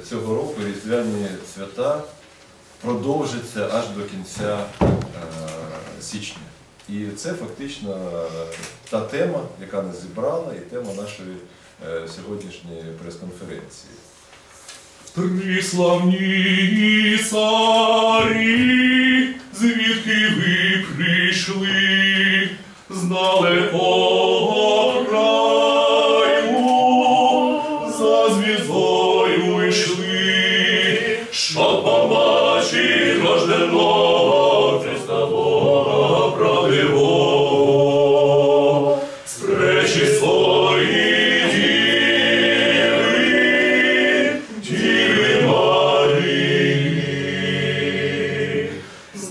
цього року різдвяні свята продовжаться аж до кінця е, січня. І це фактично та тема, яка нас зібрала, і тема нашої е, сьогоднішньої прес-конференції. Три славні царі, звідки ви прийшли, з далекого рожденого Христа Бога правдивого, з свої діви, Діви Марії, з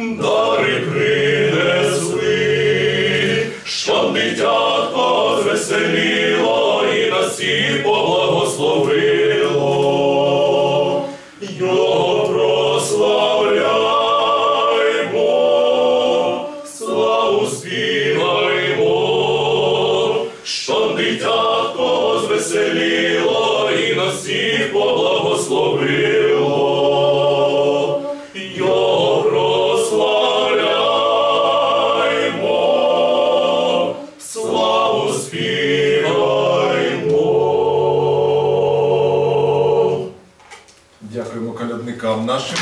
дари принесли, щоб дитятко звеселіло і нас всіх поблагословило. Його прославляймо, славу співаймо, щоб дитятко звеселіло і нас всіх Дякуємо колядникам нашим.